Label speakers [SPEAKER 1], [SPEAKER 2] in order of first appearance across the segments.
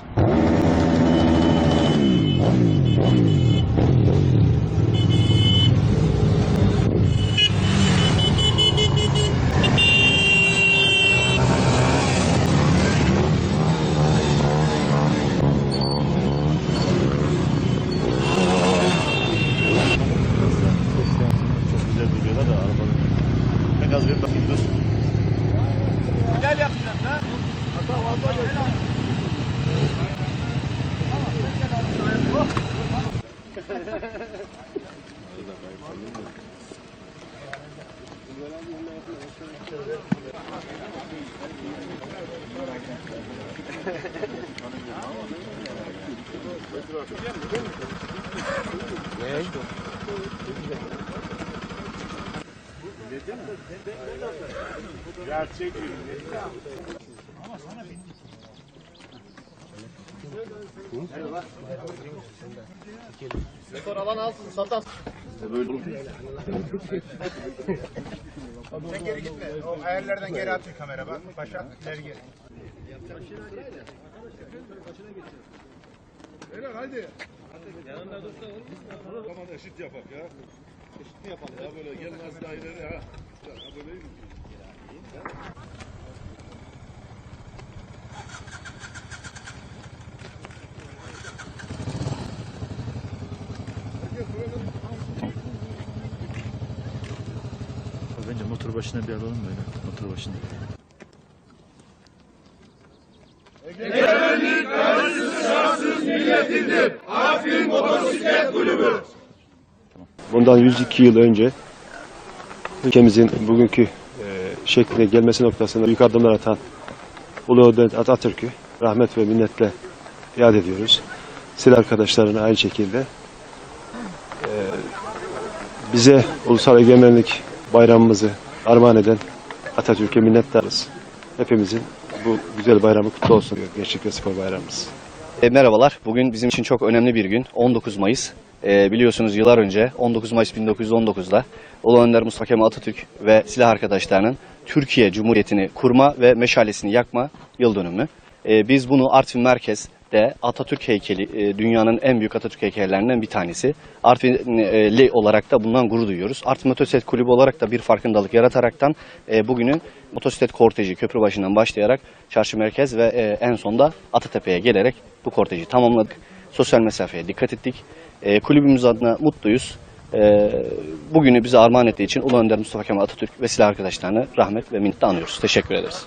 [SPEAKER 1] Çok güzel duruyorlar da arabanın. Ne gaz verin bakayım dur. Motor alan alsın satan.
[SPEAKER 2] Sen geri gitme. O ayarlardan geri atıyor kamera bak. Başa ileri geri.
[SPEAKER 1] Helal hadi. Yanında dursa olur. Tamam eşit yapak ya. Eşit mi yapalım ya böyle gel az daha ileri ha. Ya böyle iyi mi? Motor başına bir alalım böyle. Motor başına.
[SPEAKER 3] Bundan 102 yıl önce ülkemizin bugünkü e, şekline gelmesi noktasında büyük adımlar atan Ulu Önder Atatürk'ü rahmet ve minnetle yad ediyoruz. Silah arkadaşlarına aynı şekilde e, bize ulusal egemenlik bayramımızı armağan eden Atatürk'e minnettarız. Hepimizin bu güzel bayramı kutlu olsun diyor Gençlik ve Spor Bayramımız.
[SPEAKER 4] E, merhabalar. Bugün bizim için çok önemli bir gün. 19 Mayıs. E, biliyorsunuz yıllar önce 19 Mayıs 1919'da Ulu Önder Mustafa Kemal Atatürk ve silah arkadaşlarının Türkiye Cumhuriyeti'ni kurma ve meşalesini yakma yıl dönümü. E, biz bunu Artvin Merkez'de Atatürk heykeli e, dünyanın en büyük Atatürk heykellerinden bir tanesi. Artvinli olarak da bundan gurur duyuyoruz. Artvin Motosiklet Kulübü olarak da bir farkındalık yarataraktan e, bugünün motosiklet korteji köprü başından başlayarak Çarşı Merkez ve e, en sonda Atatepe'ye gelerek bu korteji tamamladık. Sosyal mesafeye dikkat ettik. E, kulübümüz adına mutluyuz. E, bugünü bize armağan ettiği için Ulu Önder Mustafa Kemal Atatürk ve silah arkadaşlarını rahmet ve minnetle anıyoruz. Teşekkür ederiz.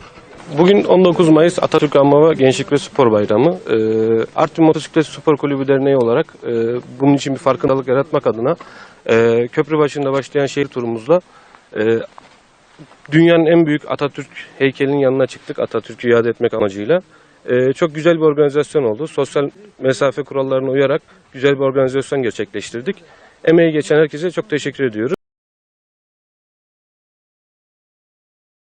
[SPEAKER 5] Bugün 19 Mayıs Atatürk Anma Gençlik ve Spor Bayramı. Ee, Artvin Motosiklet Spor Kulübü Derneği olarak e, bunun için bir farkındalık yaratmak adına e, köprü başında başlayan şehir turumuzla e, dünyanın en büyük Atatürk heykelinin yanına çıktık Atatürk'ü iade etmek amacıyla. E, çok güzel bir organizasyon oldu. Sosyal mesafe kurallarına uyarak güzel bir organizasyon gerçekleştirdik. Emeği geçen herkese çok teşekkür ediyoruz.